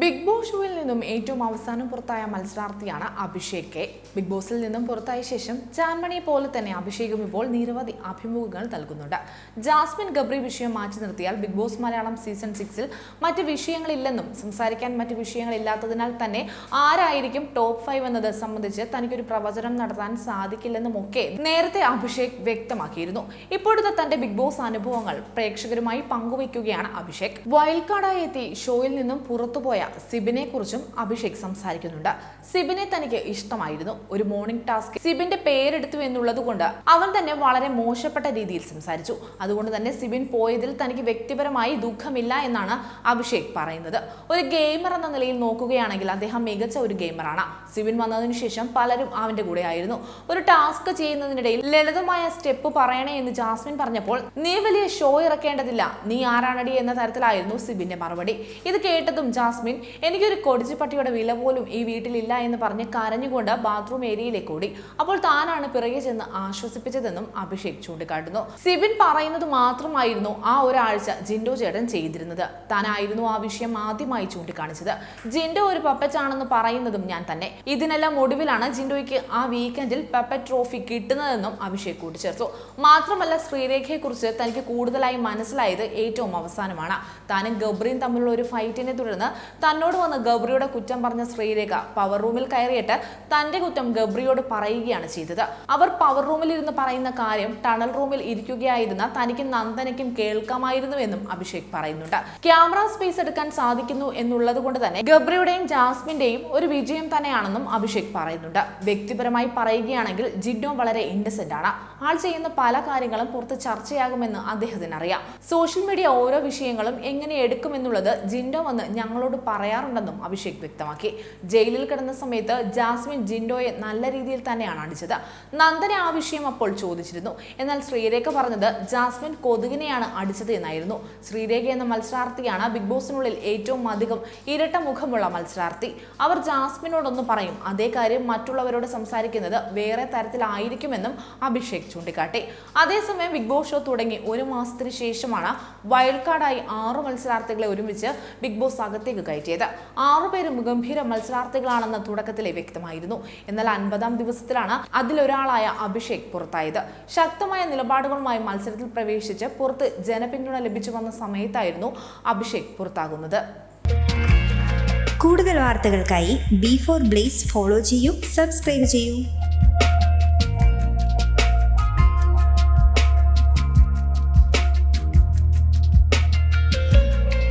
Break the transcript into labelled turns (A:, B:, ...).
A: Big boss ഷോയിൽ നിന്നും ഏറ്റവും അവസാനം പുറത്തായ മത്സരാർത്ഥിയാണ് അഭിഷേക്. കെ ബിഗ് ബോസിൽ നിന്നും പുറത്തായ ശേഷം ചാൻമണിയെ പോലെ തന്നെ അഭിഷേകും ഇപ്പോൾ നിരവധി അഭിമുഖങ്ങൾ നൽകുന്നുണ്ട്. ജാസ്മിൻ ഗബ്രി വിഷയം മാറ്റി നിർത്തിയാൽ ബിഗ് ബോസ് മലയാളം സീസൺ സിക്സിൽ മറ്റ് വിഷയങ്ങളില്ലെന്നും സംസാരിക്കാൻ മറ്റ് വിഷയങ്ങളില്ലാത്തതിനാൽ തന്നെ ആരായിരിക്കും ടോപ്പ് ഫൈവ് എന്നത് സംബന്ധിച്ച് തനിക്കൊരു പ്രവചനം നടത്താൻ സാധിക്കില്ലെന്നുമൊക്കെ നേരത്തെ അഭിഷേക് വ്യക്തമാക്കിയിരുന്നു. ഇപ്പോഴത്തെ തന്റെ ബിഗ് ബോസ് അനുഭവങ്ങൾ പ്രേക്ഷകരുമായി പങ്കുവയ്ക്കുകയാണ് അഭിഷേക്. കാർഡായി എത്തി ഷോയിൽ നിന്നും പുറത്തുപോയ സിബിനെ കുറിച്ചും അഭിഷേക് സംസാരിക്കുന്നുണ്ട്. സിബിനെ തനിക്ക് ഇഷ്ടമായിരുന്നു. ഒരു മോർണിംഗ് ടാസ്ക് സിബിന്റെ പേരെടുത്തു എന്നുള്ളത് കൊണ്ട് അവൻ തന്നെ വളരെ മോശപ്പെട്ട രീതിയിൽ സംസാരിച്ചു. അതുകൊണ്ട് തന്നെ സിബിൻ പോയതിൽ തനിക്ക് വ്യക്തിപരമായി ദുഃഖമില്ല എന്നാണ് അഭിഷേക് പറയുന്നത്. ഒരു ഗെയിമർ എന്ന നിലയിൽ നോക്കുകയാണെങ്കിൽ അദ്ദേഹം മികച്ച ഒരു ഗെയിമറാണ് സിബിൻ വന്നതിന് ശേഷം പലരും അവന്റെ കൂടെ ആയിരുന്നു. ഒരു ടാസ്ക് ചെയ്യുന്നതിനിടയിൽ ലളിതമായ സ്റ്റെപ്പ് പറയണേ എന്ന് ജാസ്മിൻ പറഞ്ഞപ്പോൾ നീ വലിയ ഷോ ഇറക്കേണ്ടതില്ല. നീ ആരാണടി എന്ന തരത്തിലായിരുന്നു സിബിന്റെ മറുപടി. ഇത് കേട്ടതും ജാസ്മിൻ എനിക്കൊരു കൊടിച്ചുപട്ടിയുടെ വില പോലും ഈ വീട്ടിലില്ല എന്ന് പറഞ്ഞ് കരഞ്ഞുകൊണ്ട് ബാത്റൂം ഏരിയയിലേക്ക് ഓടി. അപ്പോൾ താനാണ് പിറകെ ചെന്ന് ആശ്വസിപ്പിച്ചതെന്നും അഭിഷേക് ചൂണ്ടിക്കാട്ടുന്നു. സിബിൻ പറയുന്നത് മാത്രമായിരുന്നു ആ ഒരാഴ്ച ജിൻഡോ ചേട്ടൻ ചെയ്തിരുന്നത്. താനായിരുന്നു ആ വിഷയം ആദ്യമായി ചൂണ്ടിക്കാണിച്ചത്. ജിൻഡോ ഒരു പപ്പറ്റാണെന്ന് പറയുന്നതും ഞാൻ തന്നെ. ഇതിനെല്ലാം ഒടുവിലാണ് ജിൻഡോയ്ക്ക് ആ വീക്കെൻഡിൽ പപ്പറ്റ് ട്രോഫി കിട്ടുന്നതെന്നും അഭിഷേക് കൂട്ടിച്ചേർത്തു. മാത്രമല്ല ശ്രീരേഖയെക്കുറിച്ച് തനിക്ക് കൂടുതലായി മനസ്സിലായത് ഏറ്റവും അവസാനമാണ്. താനും ഗബ്രിയും തമ്മിലുള്ള ഒരു ഫൈറ്റിനെ തുടർന്ന് തന്നോട് വന്ന് ഗബ്രിയുടെ കുറ്റം പറഞ്ഞ ശ്രീരേഖ പവർ റൂമിൽ കയറിയിട്ട് തന്റെ കുറ്റം ഗബ്രിയോട് പറയുകയാണ് ചെയ്തത്. അവർ പവർ റൂമിൽ ഇരുന്ന് പറയുന്ന കാര്യം ടണൽ റൂമിൽ ഇരിക്കുകയായിരുന്ന തനിക്ക് നന്ദനയ്ക്കും കേൾക്കാമായിരുന്നു എന്നും അഭിഷേക് പറയുന്നുണ്ട്. ക്യാമറ സ്പേസ് എടുക്കാൻ സാധിക്കുന്നു എന്നുള്ളത് കൊണ്ട് തന്നെ ഗബ്രിയുടെയും ജാസ്മിന്റെയും ഒരു വിജയം തന്നെയാണെന്നും അഭിഷേക് പറയുന്നുണ്ട്. വ്യക്തിപരമായി പറയുകയാണെങ്കിൽ ജിഡോ വളരെ ഇൻഡസെന്റ് ആണ്. ആൾ ചെയ്യുന്ന പല കാര്യങ്ങളും പുറത്ത് ചർച്ചയാകുമെന്ന് അദ്ദേഹത്തിന് അറിയാം സോഷ്യൽ മീഡിയ ഓരോ വിഷയങ്ങളും എങ്ങനെ എടുക്കുമെന്നുള്ളത് ജിൻഡോ വന്ന് ഞങ്ങളോട് പറയാറുണ്ടെന്നും അഭിഷേക് വ്യക്തമാക്കി. ജയിലിൽ കിടന്ന സമയത്ത് ജാസ്മിൻ ജിൻഡോയെ നല്ല രീതിയിൽ തന്നെയാണ് അടിച്ചത്. നന്ദന ആ വിഷയം അപ്പോൾ ചോദിച്ചിരുന്നു. എന്നാൽ ശ്രീരേഖ പറഞ്ഞത് ജാസ്മിൻ കൊതുകിനെയാണ് അടിച്ചത് എന്നായിരുന്നു. ശ്രീരേഖ എന്ന മത്സരാർത്ഥിയാണ് ബിഗ് ബോസിനുള്ളിൽ ഏറ്റവും അധികം ഇരട്ട മുഖമുള്ള മത്സരാർത്ഥി. അവർ ജാസ്മിനോടൊന്ന് പറയും അതേ കാര്യം മറ്റുള്ളവരോട് സംസാരിക്കുന്നത് വേറെ തരത്തിലായിരിക്കുമെന്നും അഭിഷേക് ചൂണ്ടിക്കാട്ടി. അതേസമയം ബിഗ് ബോസ് ഷോ തുടങ്ങി ഒരു മാസത്തിന് ശേഷമാണ് വൈൽഡ് കാർഡായി ആറ് മത്സരാർത്ഥികളെ ഒരുമിച്ച് ബിഗ് ബോസ് അകത്തേക്ക് കയറ്റിയത് ആറുപേരും ഗംഭീര മത്സരാർത്ഥികളാണെന്ന് തുടക്കത്തിലെ വ്യക്തമായിരുന്നു. എന്നാൽ അൻപതാം ദിവസത്തിലാണ് അതിലൊരാളായ അഭിഷേക് പുറത്തായത്. ശക്തമായ നിലപാടുകളുമായി മത്സരത്തിൽ പ്രവേശിച്ച് പുറത്ത് ജനപിന്തുണ ലഭിച്ചു വന്ന സമയത്തായിരുന്നു അഭിഷേക് പുറത്താകുന്നത്.
B: കൂടുതൽ വാർത്തകൾക്കായി ബി ഫോർ ബ്ലേസ് ഫോളോ ചെയ്യൂ സബ്സ്ക്രൈബ് ചെയ്യൂ.